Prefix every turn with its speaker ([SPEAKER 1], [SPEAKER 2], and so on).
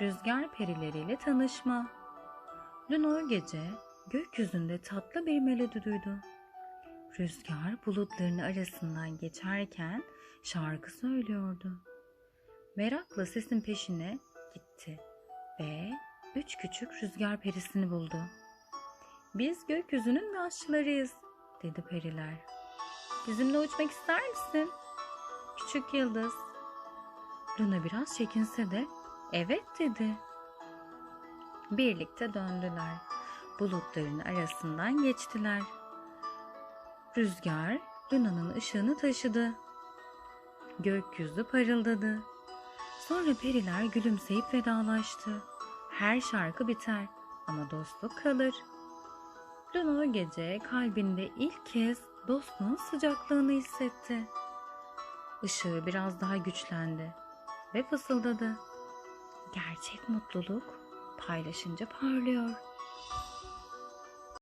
[SPEAKER 1] Rüzgar perileriyle tanışma. Dün o gece gökyüzünde tatlı bir melodi duydu. Rüzgar bulutların arasından geçerken şarkı söylüyordu. Merakla sesin peşine gitti ve üç küçük rüzgar perisini buldu. Biz gökyüzünün aşçılarıyız, dedi periler. Bizimle uçmak ister misin? Küçük yıldız. Luna biraz çekinse de evet dedi. Birlikte döndüler. Bulutların arasından geçtiler. Rüzgar Luna'nın ışığını taşıdı. Gökyüzü parıldadı. Sonra periler gülümseyip vedalaştı. Her şarkı biter ama dostluk kalır. Luna o gece kalbinde ilk kez dostluğun sıcaklığını hissetti. Işığı biraz daha güçlendi ve fısıldadı. Gerçek mutluluk paylaşınca parlıyor.